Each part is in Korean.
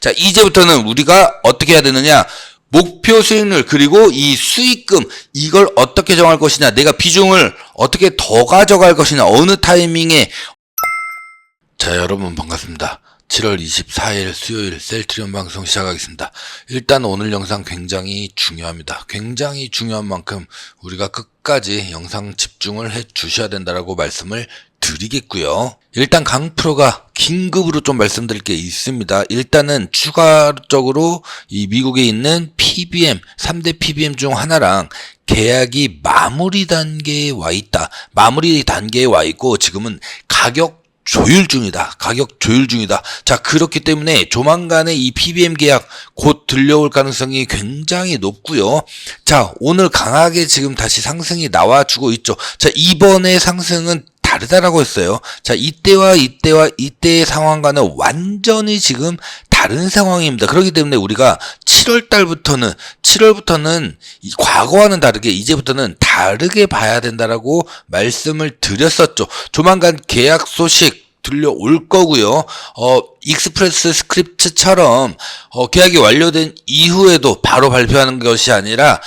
자, 이제부터는 우리가 어떻게 해야 되느냐? 목표 수익률 그리고 이 수익금 이걸 어떻게 정할 것이냐? 내가 비중을 어떻게 더 가져갈 것이냐? 어느 타이밍에? 자 여러분 반갑습니다 7월 24일 수요일 셀트리온 방송 시작하겠습니다 일단 오늘 영상 굉장히 중요합니다 굉장히 중요한 만큼 우리가 끝까지 영상 집중을 해 주셔야 된다라고 말씀을 드리겠고요. 일단 강 프로가 긴급으로 좀 말씀드릴 게 있습니다. 일단은 추가적으로 이 미국에 있는 PBM, 3대 PBM 중 하나랑 계약이 마무리 단계에 와 있다. 마무리 단계에 와 있고 지금은 가격 조율 중이다. 가격 조율 중이다. 자, 그렇기 때문에 조만간에 이 PBM 계약 곧 들려올 가능성이 굉장히 높고요. 자, 오늘 강하게 지금 다시 상승이 나와주고 있죠. 자, 이번에 상승은 다르다라고 했어요. 자, 이때와 이때와 이때의 상황과는 완전히 지금 다른 상황입니다. 그렇기 때문에 우리가 7월 달부터는 7월부터는 과거와는 다르게 이제부터는 다르게 봐야 된다라고 말씀을 드렸었죠. 조만간 계약 소식 들려올 거고요. 어, 익스프레스 스크립트처럼 어, 계약이 완료된 이후에도 바로 발표하는 것이 아니라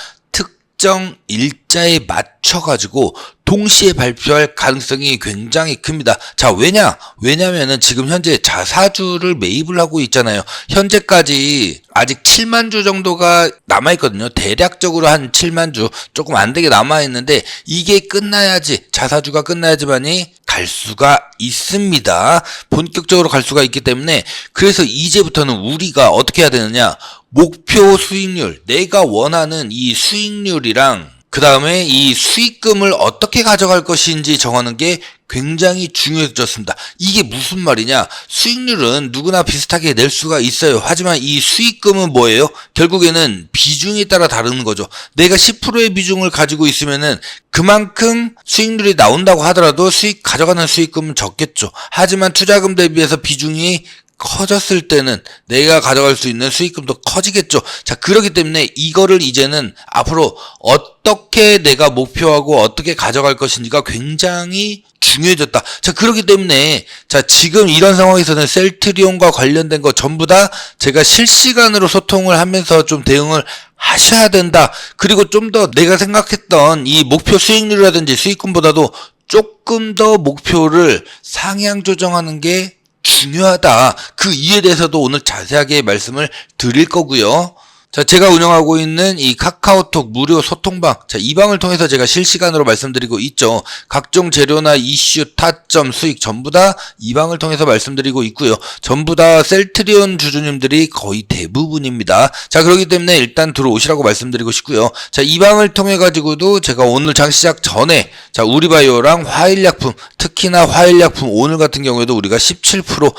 특정 일자에 맞춰가지고 동시에 발표할 가능성이 굉장히 큽니다. 자, 왜냐? 왜냐면은 지금 현재 자사주를 매입을 하고 있잖아요. 현재까지 아직 7만 주 정도가 남아있거든요. 대략적으로 한 7만 주 조금 안 되게 남아있는데 이게 끝나야지, 자사주가 끝나야지만이 갈 수가 있습니다. 본격적으로 갈 수가 있기 때문에 그래서 이제부터는 우리가 어떻게 해야 되느냐? 목표 수익률, 내가 원하는 이 수익률이랑 그 다음에 이 수익금을 어떻게 가져갈 것인지 정하는 게 굉장히 중요해졌습니다. 이게 무슨 말이냐? 수익률은 누구나 비슷하게 낼 수가 있어요. 하지만 이 수익금은 뭐예요? 결국에는 비중에 따라 다르는 거죠. 내가 10%의 비중을 가지고 있으면은 그만큼 수익률이 나온다고 하더라도 수익 가져가는 수익금은 적겠죠. 하지만 투자금 대비해서 비중이 커졌을 때는 내가 가져갈 수 있는 수익금도 커지겠죠. 자, 그렇기 때문에 이거를 이제는 앞으로 어떻게 내가 목표하고 어떻게 가져갈 것인지가 굉장히 중요해졌다. 자, 그렇기 때문에 자, 지금 이런 상황에서는 셀트리온과 관련된 거 전부 다 제가 실시간으로 소통을 하면서 좀 대응을 하셔야 된다. 그리고 좀 더 내가 생각했던 이 목표 수익률이라든지 수익금보다도 조금 더 목표를 상향 조정하는 게 중요하다. 그 이유에 대해서도 오늘 자세하게 말씀을 드릴 거고요. 자, 제가 운영하고 있는 이 카카오톡 무료 소통방. 자, 이 방을 통해서 제가 실시간으로 말씀드리고 있죠. 각종 재료나 이슈, 타점, 수익 전부 다 이 방을 통해서 말씀드리고 있고요. 전부 다 셀트리온 주주님들이 거의 대부분입니다. 자, 그렇기 때문에 일단 들어오시라고 말씀드리고 싶고요. 자, 이 방을 통해 가지고도 제가 오늘 장 시작 전에 자, 우리바이오랑 화일약품, 특히나 화일약품 오늘 같은 경우에도 우리가 17%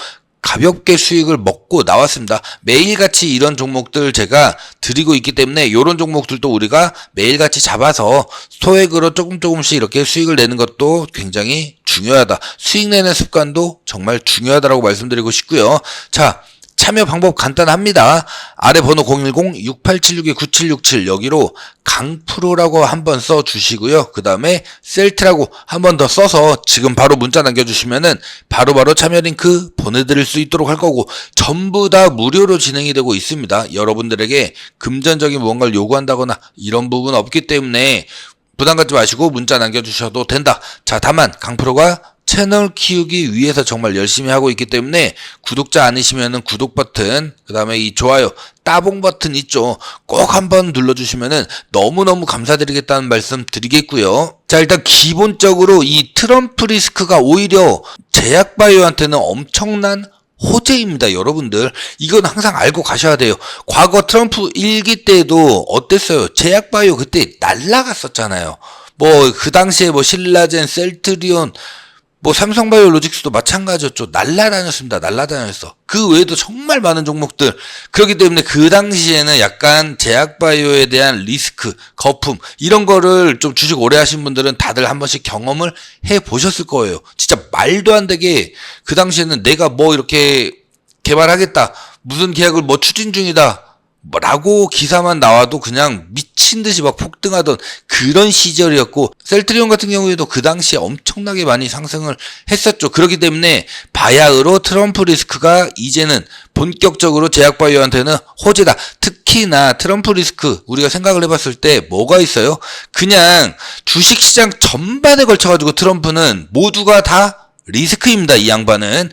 가볍게 수익을 먹고 나왔습니다. 매일같이 이런 종목들 제가 드리고 있기 때문에 이런 종목들도 우리가 매일같이 잡아서 소액으로 조금 조금씩 이렇게 수익을 내는 것도 굉장히 중요하다. 수익 내는 습관도 정말 중요하다라고 말씀드리고 싶고요. 자, 참여 방법 간단합니다. 아래 번호 010-6876-9767 여기로 강프로라고 한번 써 주시고요. 그 다음에 셀트라고 한번 더 써서 지금 바로 문자 남겨주시면은 바로바로 참여 링크 보내드릴 수 있도록 할 거고 전부 다 무료로 진행이 되고 있습니다. 여러분들에게 금전적인 무언가를 요구한다거나 이런 부분 없기 때문에 부담 갖지 마시고 문자 남겨주셔도 된다. 자, 다만 강프로가 채널 키우기 위해서 정말 열심히 하고 있기 때문에 구독자 아니시면은 구독 버튼, 그 다음에 이 좋아요, 따봉 버튼 있죠. 꼭 한번 눌러주시면은 너무너무 감사드리겠다는 말씀 드리겠고요. 자, 일단 기본적으로 이 트럼프 리스크가 오히려 제약바이오한테는 엄청난 호재입니다, 여러분들. 이건 항상 알고 가셔야 돼요. 과거 트럼프 일기 때도 어땠어요? 제약바이오 그때 날라갔었잖아요. 뭐, 그 당시에 뭐, 신라젠, 셀트리온, 뭐 삼성바이오 로직스도 마찬가지였죠. 날라다녔습니다. 날라다녔어. 그 외에도 정말 많은 종목들. 그렇기 때문에 그 당시에는 약간 제약바이오에 대한 리스크, 거품 이런 거를 좀 주식 오래 하신 분들은 다들 한 번씩 경험을 해 보셨을 거예요. 진짜 말도 안 되게 그 당시에는 내가 뭐 이렇게 개발하겠다. 무슨 계약을 뭐 추진 중이다. 라고 기사만 나와도 그냥 미친 듯이 막 폭등하던 그런 시절이었고 셀트리온 같은 경우에도 그 당시에 엄청나게 많이 상승을 했었죠. 그렇기 때문에 바야흐로 트럼프 리스크가 이제는 본격적으로 제약바이오한테는 호재다. 특히나 트럼프 리스크 우리가 생각을 해봤을 때 뭐가 있어요? 그냥 주식시장 전반에 걸쳐가지고 트럼프는 모두가 다 리스크입니다. 이 양반은.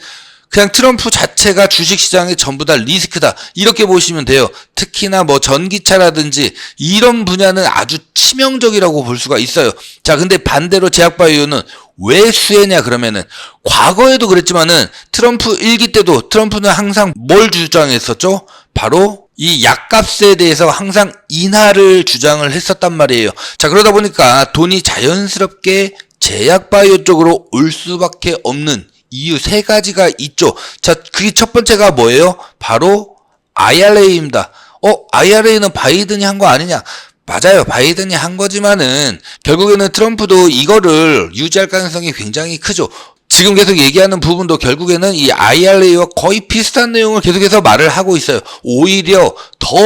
그냥 트럼프 자체가 주식시장의 전부 다 리스크다. 이렇게 보시면 돼요. 특히나 뭐 전기차라든지 이런 분야는 아주 치명적이라고 볼 수가 있어요. 자, 근데 반대로 제약바이오는 왜 수혜냐 그러면은 과거에도 그랬지만은 트럼프 일기 때도 트럼프는 항상 뭘 주장했었죠? 바로 이 약값에 대해서 항상 인하를 주장을 했었단 말이에요. 자, 그러다 보니까 돈이 자연스럽게 제약바이오 쪽으로 올 수밖에 없는 이유 세 가지가 있죠. 자, 그게 첫 번째가 뭐예요? 바로 IRA입니다. 어, IRA는 바이든이 한 거 아니냐? 맞아요. 바이든이 한 거지만은 결국에는 트럼프도 이거를 유지할 가능성이 굉장히 크죠. 지금 계속 얘기하는 부분도 결국에는 이 IRA와 거의 비슷한 내용을 계속해서 말을 하고 있어요. 오히려 더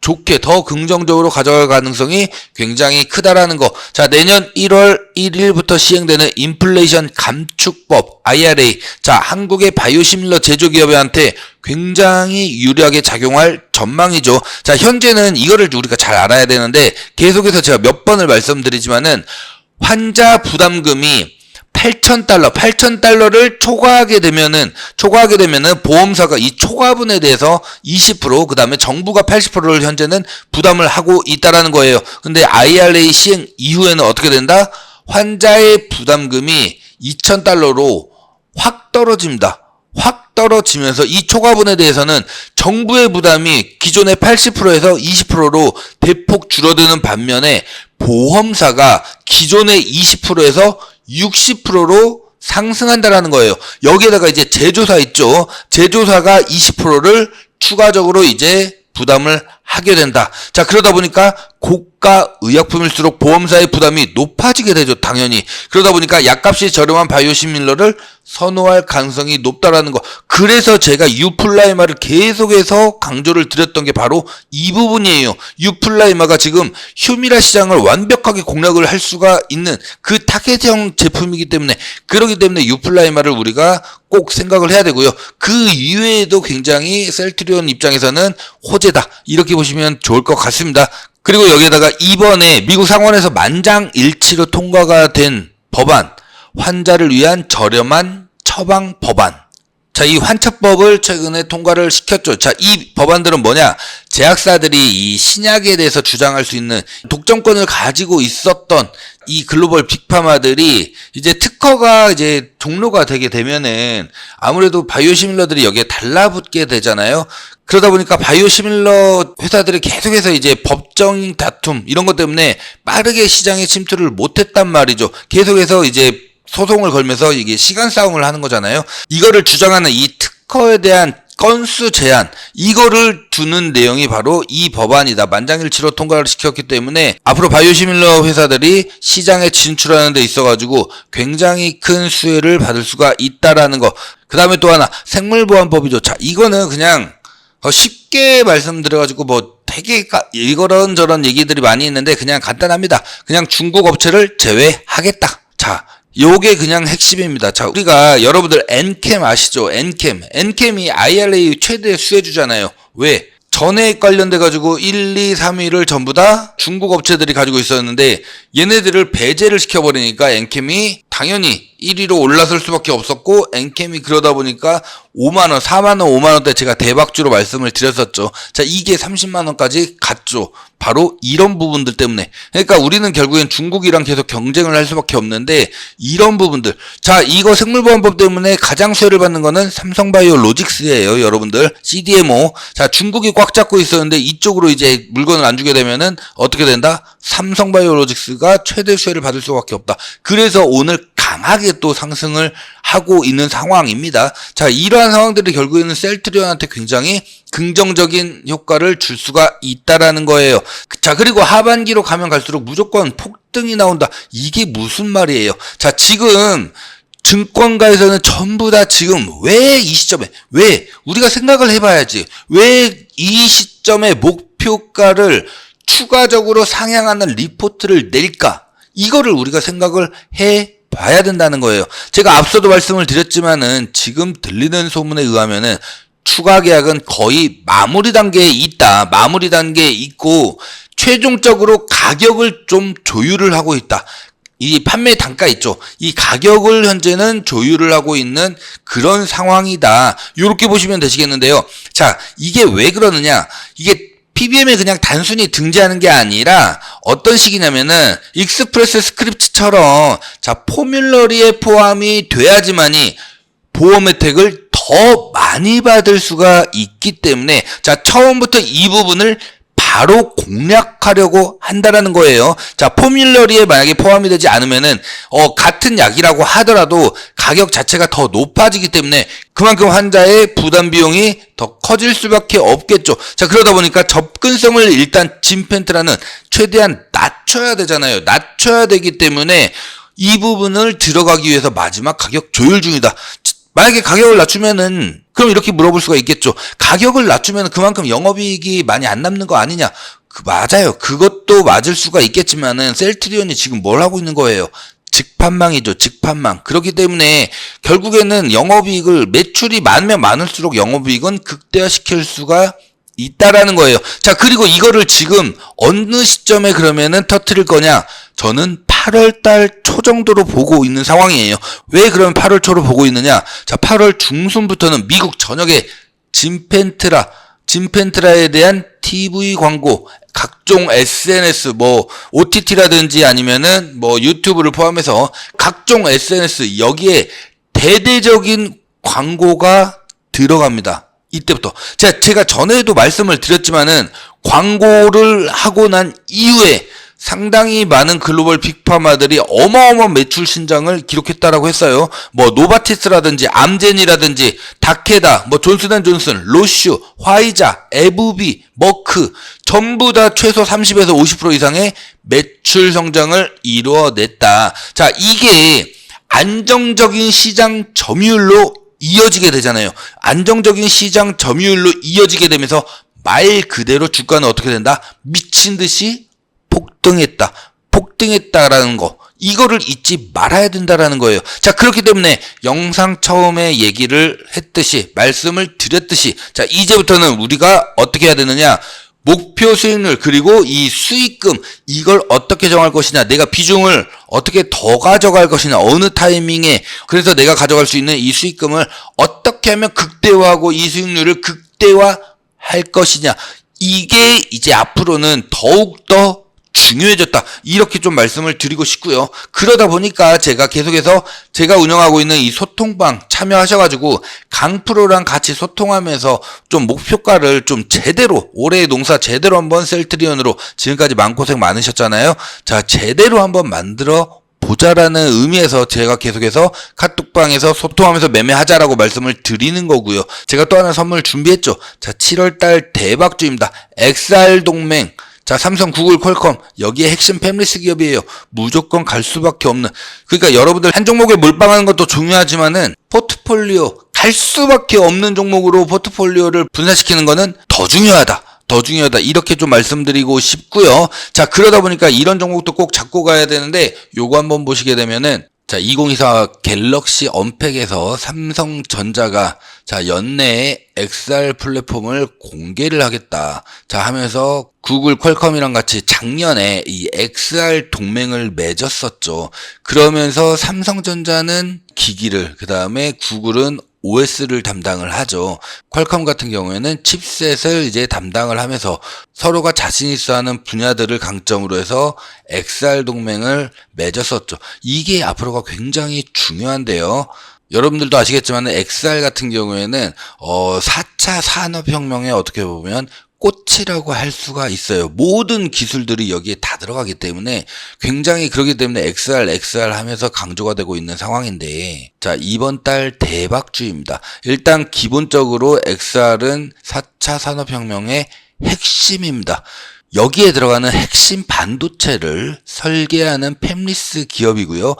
좋게 더 긍정적으로 가져갈 가능성이 굉장히 크다라는 거. 자, 내년 1월 1일부터 시행되는 인플레이션 감축법 IRA. 자, 한국의 바이오시밀러 제조기업한테 굉장히 유리하게 작용할 전망이죠. 자, 현재는 이거를 우리가 잘 알아야 되는데 계속해서 제가 몇 번을 말씀드리지만은 환자 부담금이 8,000달러, 8,000달러를 초과하게 되면은, 초과하게 되면은 보험사가 이 초과분에 대해서 20%, 그 다음에 정부가 80%를 현재는 부담을 하고 있다라는 거예요. 근데 IRA 시행 이후에는 어떻게 된다? 환자의 부담금이 2,000달러로 확 떨어집니다. 확 떨어지면서 이 초과분에 대해서는 정부의 부담이 기존의 80%에서 20%로 대폭 줄어드는 반면에 보험사가 기존의 20%에서 60%로 상승한다라는 거예요. 여기에다가 이제 제조사 있죠. 제조사가 20%를 추가적으로 이제 부담을 하게 된다. 자, 그러다 보니까 고가 의약품일수록 보험사의 부담이 높아지게 되죠, 당연히. 그러다 보니까 약값이 저렴한 바이오시밀러를 선호할 가능성이 높다라는 거. 그래서 제가 유플라이마를 계속해서 강조를 드렸던 게 바로 이 부분이에요. 유플라이마가 지금 휴미라 시장을 완벽하게 공략을 할 수가 있는 그 타겟형 제품이기 때문에 그러기 때문에 유플라이마를 우리가 꼭 생각을 해야 되고요. 그 이외에도 굉장히 셀트리온 입장에서는 호재다. 이렇게 보시면 좋을 것 같습니다. 그리고 여기에다가 이번에 미국 상원에서 만장일치로 통과가 된 법안, 환자를 위한 저렴한 처방 법안. 자, 이 환처법을 최근에 통과를 시켰죠. 자, 이 법안들은 뭐냐? 제약사들이 이 신약에 대해서 주장할 수 있는 독점권을 가지고 있었던 이 글로벌 빅파마들이 이제 특허가 이제 종료가 되게 되면은 아무래도 바이오시밀러들이 여기에 달라붙게 되잖아요. 그러다 보니까 바이오시밀러 회사들이 계속해서 이제 법정 다툼 이런 것 때문에 빠르게 시장에 침투를 못했단 말이죠. 계속해서 이제 소송을 걸면서 이게 시간 싸움을 하는 거잖아요. 이거를 주장하는 이 특허에 대한 건수 제한 이거를 두는 내용이 바로 이 법안이다. 만장일치로 통과를 시켰기 때문에 앞으로 바이오시밀러 회사들이 시장에 진출하는 데 있어 가지고 굉장히 큰 수혜를 받을 수가 있다라는 거. 그다음에 또 하나 생물보안법이죠. 자, 이거는 그냥 어, 쉽게 말씀드려가지고 뭐 되게 가- 이거런 저런 얘기들이 많이 있는데 그냥 간단합니다. 그냥 중국 업체를 제외하겠다. 자, 요게 그냥 핵심입니다. 자, 우리가 여러분들 엔캠 아시죠? 엔캠. 엔캠이 IRA 최대 수혜주잖아요. 왜? 전액 관련돼 가지고 1, 2, 3위를 전부 다 중국 업체들이 가지고 있었는데 얘네들을 배제를 시켜 버리니까 엔캠이 당연히 1위로 올라설 수밖에 없었고 엔캠이 그러다 보니까 5만 원, 4만 원, 5만 원대 제가 대박주로 말씀을 드렸었죠. 자, 이게 30만 원까지 갔죠. 바로 이런 부분들 때문에. 그러니까 우리는 결국엔 중국이랑 계속 경쟁을 할 수밖에 없는데 이런 부분들. 자, 이거 생물보안법 때문에 가장 수혜를 받는 거는 삼성바이오 로직스예요, 여러분들. CDMO. 자, 중국이 꽉 잡고 있었는데 이쪽으로 이제 물건을 안 주게 되면은 어떻게 된다? 삼성바이오 로직스가 최대 수혜를 받을 수밖에 없다. 그래서 오늘 강하게 또 상승을 하고 있는 상황입니다. 자, 이러한 상황들이 결국에는 셀트리온한테 굉장히 긍정적인 효과를 줄 수가 있다라는 거예요. 자, 그리고 하반기로 가면 갈수록 무조건 폭등이 나온다. 이게 무슨 말이에요? 자, 지금 증권가에서는 전부 다 지금 왜 이 시점에 왜 우리가 생각을 해봐야지 왜 이 시점에 목표가를 추가적으로 상향하는 리포트를 낼까 이거를 우리가 생각을 해 봐야 된다는 거예요. 제가 앞서도 말씀을 드렸지만은 지금 들리는 소문에 의하면은 추가 계약은 거의 마무리 단계에 있다. 마무리 단계에 있고 최종적으로 가격을 좀 조율을 하고 있다. 이 판매 단가 있죠. 이 가격을 현재는 조율을 하고 있는 그런 상황이다. 이렇게 보시면 되시겠는데요. 자, 이게 왜 그러느냐? 이게 PBM에 그냥 단순히 등재하는 게 아니라 어떤 식이냐면은 익스프레스 스크립트처럼 자 포뮬러리에 포함이 돼야지만이 보험 혜택을 더 많이 받을 수가 있기 때문에 자 처음부터 이 부분을 바로 공략하려고 한다라는 거예요. 자, 포뮬러리에 만약에 포함이 되지 않으면은 어 같은 약이라고 하더라도 가격 자체가 더 높아지기 때문에 그만큼 환자의 부담 비용이 더 커질 수밖에 없겠죠. 자, 그러다 보니까 접근성을 일단 진펜트라는 최대한 낮춰야 되잖아요. 낮춰야 되기 때문에 이 부분을 들어가기 위해서 마지막 가격 조율 중이다. 만약에 가격을 낮추면은 그럼 이렇게 물어볼 수가 있겠죠. 가격을 낮추면 그만큼 영업이익이 많이 안 남는 거 아니냐? 그 맞아요. 그것도 맞을 수가 있겠지만은 셀트리온이 지금 뭘 하고 있는 거예요? 직판망이죠. 직판망. 그렇기 때문에 결국에는 영업이익을 매출이 많으면 많을수록 영업이익은 극대화시킬 수가 있다라는 거예요. 자, 그리고 이거를 지금 어느 시점에 그러면은 터트릴 거냐? 저는 8월 달 초 정도로 보고 있는 상황이에요. 왜 그러면 8월 초로 보고 있느냐? 자, 8월 중순부터는 미국 전역에 진펜트라, 진펜트라에 대한 TV 광고, 각종 SNS, 뭐, OTT라든지 아니면은 뭐 유튜브를 포함해서 각종 SNS, 여기에 대대적인 광고가 들어갑니다. 이때부터. 제가, 제가 전에도 말씀을 드렸지만은 광고를 하고 난 이후에 상당히 많은 글로벌 빅파마들이 어마어마한 매출 신장을 기록했다라고 했어요. 뭐 노바티스라든지 암젠이라든지 다케다, 뭐 존슨앤존슨, 로슈, 화이자, 에브비, 머크 전부 다 최소 30에서 50% 이상의 매출 성장을 이루어냈다. 자, 이게 안정적인 시장 점유율로 이어지게 되잖아요. 안정적인 시장 점유율로 이어지게 되면서 말 그대로 주가는 어떻게 된다? 미친 듯이 폭등했다. 폭등했다라는 거. 이거를 잊지 말아야 된다라는 거예요. 자, 그렇기 때문에 영상 처음에 얘기를 했듯이, 말씀을 드렸듯이, 자, 이제부터는 우리가 어떻게 해야 되느냐. 목표 수익률, 그리고 이 수익금, 이걸 어떻게 정할 것이냐. 내가 비중을 어떻게 더 가져갈 것이냐. 어느 타이밍에. 그래서 내가 가져갈 수 있는 이 수익금을 어떻게 하면 극대화하고 이 수익률을 극대화 할 것이냐. 이게 이제 앞으로는 더욱더 중요해졌다. 이렇게 좀 말씀을 드리고 싶고요. 그러다 보니까 제가 계속해서 제가 운영하고 있는 이 소통방 참여하셔가지고 강 프로랑 같이 소통하면서 좀 목표가를 좀 제대로 올해의 농사 제대로 한번 셀트리온으로 지금까지 마음고생 많으셨잖아요. 자 제대로 한번 만들어 보자라는 의미에서 제가 계속해서 카톡방에서 소통하면서 매매하자라고 말씀을 드리는 거고요. 제가 또 하나 선물 준비했죠. 자, 7월달 대박주입니다. XR 동맹. 자, 삼성, 구글, 퀄컴 여기에 핵심 패밀리스 기업이에요. 무조건 갈 수밖에 없는. 그러니까 여러분들 한 종목에 몰빵하는 것도 중요하지만은 포트폴리오 갈 수밖에 없는 종목으로 포트폴리오를 분산시키는 거는 더 중요하다. 더 중요하다. 이렇게 좀 말씀드리고 싶고요. 자, 그러다 보니까 이런 종목도 꼭 잡고 가야 되는데 요거 한번 보시게 되면은 자, 2024 갤럭시 언팩에서 삼성전자가 자, 연내에 XR 플랫폼을 공개를 하겠다. 자, 하면서 구글 퀄컴이랑 같이 작년에 이 XR 동맹을 맺었었죠. 그러면서 삼성전자는 기기를, 그 다음에 구글은 OS를 담당을 하죠. 퀄컴 같은 경우에는 칩셋을 이제 담당을 하면서 서로가 자신 있어 하는 분야들을 강점으로 해서 XR 동맹을 맺었었죠. 이게 앞으로가 굉장히 중요한데요. 여러분들도 아시겠지만 XR 같은 경우에는 어 4차 산업혁명에 어떻게 보면 꽃이라고 할 수가 있어요. 모든 기술들이 여기에 다 들어가기 때문에 굉장히 그러기 때문에 XR, XR 하면서 강조가 되고 있는 상황인데 자, 이번 달 대박주입니다. 일단 기본적으로 XR은 4차 산업혁명의 핵심입니다. 여기에 들어가는 핵심 반도체를 설계하는 팹리스 기업이고요.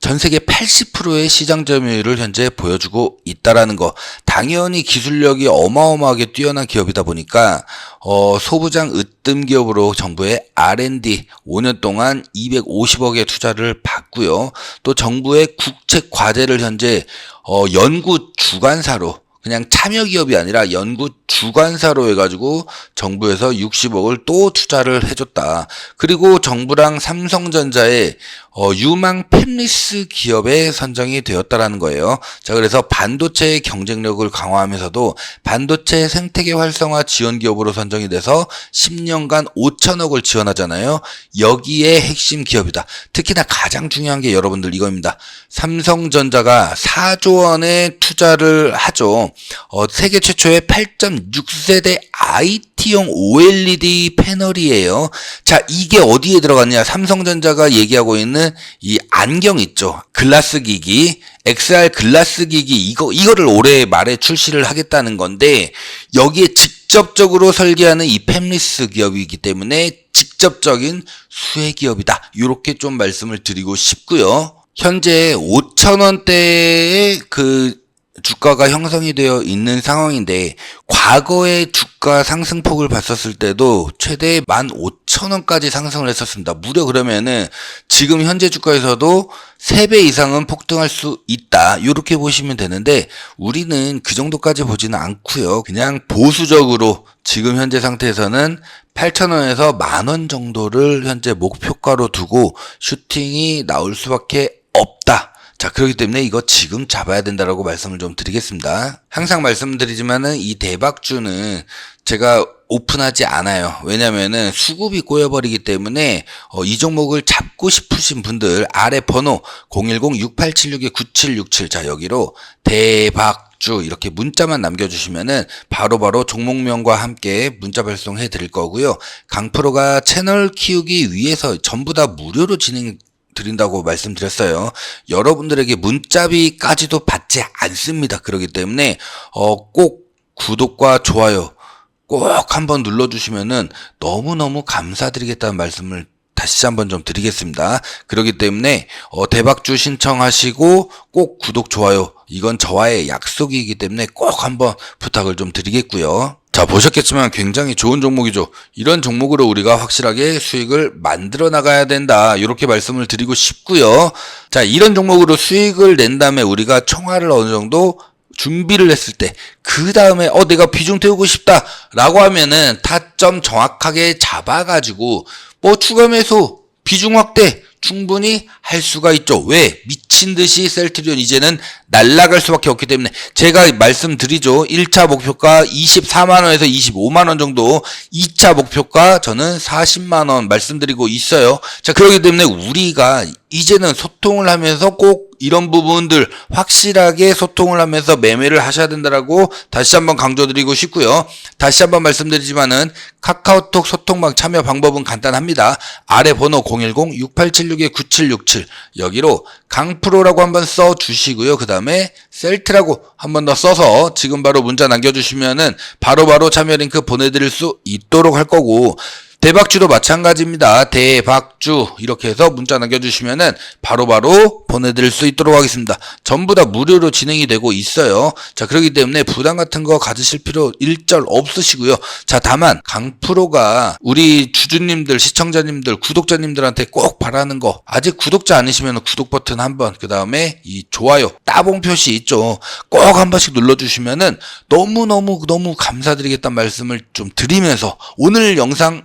전 세계 80%의 시장 점유율을 현재 보여주고 있다라는 거. 당연히 기술력이 어마어마하게 뛰어난 기업이다 보니까 어, 소부장 으뜸 기업으로 정부의 R&D 5년 동안 250억의 투자를 받고요. 또 정부의 국책 과제를 현재 어, 연구 주관사로 그냥 참여 기업이 아니라 연구 주관사로 해가지고 정부에서 60억을 또 투자를 해줬다. 그리고 정부랑 삼성전자의 어, 유망 팹리스 기업에 선정이 되었다라는 거예요. 자, 그래서 반도체의 경쟁력을 강화하면서도 반도체 생태계 활성화 지원 기업으로 선정이 돼서 10년간 5천억을 지원하잖아요. 여기에 핵심 기업이다. 특히나 가장 중요한 게 여러분들 이겁니다. 삼성전자가 4조 원의 투자를 하죠. 어, 세계 최초의 8.6세대 IT 용 OLED 패널이에요. 자, 이게 어디에 들어갔냐? 삼성전자가 얘기하고 있는 이 안경 있죠. 글라스 기기, XR 글라스 기기, 이거, 이거를 올해 말에 출시를 하겠다는 건데, 여기에 직접적으로 설계하는 이 팹리스 기업이기 때문에 직접적인 수혜 기업이다. 이렇게 좀 말씀을 드리고 싶고요. 현재 5천 원대의 그 주가가 형성이 되어 있는 상황인데 과거의 주가 상승폭을 봤었을 때도 최대 15,000원까지 상승을 했었습니다. 무려 그러면은 지금 현재 주가에서도 3배 이상은 폭등할 수 있다. 이렇게 보시면 되는데 우리는 그 정도까지 보지는 않고요. 그냥 보수적으로 지금 현재 상태에서는 8,000원에서 만원 정도를 현재 목표가로 두고 슈팅이 나올 수밖에 없다. 자, 그렇기 때문에 이거 지금 잡아야 된다라고 말씀을 좀 드리겠습니다. 항상 말씀드리지만은 이 대박주는 제가 오픈하지 않아요. 왜냐면은 수급이 꼬여버리기 때문에 어, 이 종목을 잡고 싶으신 분들 아래 번호 010-6876-9767 자, 여기로 대박 주 이렇게 문자만 남겨주시면은 바로바로 종목명과 함께 문자 발송해 드릴 거고요. 강프로가 채널 키우기 위해서 전부 다 무료로 진행 드린다고 말씀드렸어요. 여러분들에게 문자비까지도 받지 않습니다. 그렇기 때문에 어, 꼭 구독과 좋아요 꼭 한번 눌러주시면은 너무너무 감사드리겠다는 말씀을 다시 한번 좀 드리겠습니다. 그렇기 때문에 어, 대박주 신청하시고 꼭 구독 좋아요 이건 저와의 약속이기 때문에 꼭 한번 부탁을 좀 드리겠고요. 자 보셨겠지만 굉장히 좋은 종목이죠. 이런 종목으로 우리가 확실하게 수익을 만들어 나가야 된다. 이렇게 말씀을 드리고 싶고요. 자 이런 종목으로 수익을 낸 다음에 우리가 총알을 어느 정도 준비를 했을 때, 그 다음에, 어, 내가 비중 태우고 싶다. 라고 하면은 타점 정확하게 잡아가지고, 뭐, 추가 매수, 비중 확대, 충분히 할 수가 있죠. 왜? 미친 듯이 셀트리온 이제는 날아갈 수밖에 없기 때문에 제가 말씀드리죠. 1차 목표가 24만원에서 25만원 정도, 2차 목표가 저는 40만원 말씀드리고 있어요. 자, 그렇기 때문에 우리가 이제는 소통을 하면서 꼭 이런 부분들 확실하게 소통을 하면서 매매를 하셔야 된다라고 다시 한번 강조드리고 싶고요. 다시 한번 말씀드리지만은 카카오톡 소통방 참여 방법은 간단합니다. 아래 번호 010-6876-9767 여기로 강프로라고 한번 써 주시고요. 그 다음에 셀트라고 한번 더 써서 지금 바로 문자 남겨주시면은 바로바로 참여 링크 보내드릴 수 있도록 할 거고 대박주도 마찬가지입니다. 대박주 이렇게 해서 문자 남겨주시면은 바로 바로 보내드릴 수 있도록 하겠습니다. 전부 다 무료로 진행이 되고 있어요. 자 그렇기 때문에 부담 같은 거 가지실 필요 일절 없으시고요. 자 다만 강프로가 우리 주주님들, 시청자님들, 구독자님들한테 꼭 바라는 거 아직 구독자 아니시면 구독 버튼 한번 그 다음에 이 좋아요 따봉 표시 있죠. 꼭 한 번씩 눌러주시면은 너무 너무 너무 감사드리겠다는 말씀을 좀 드리면서 오늘 영상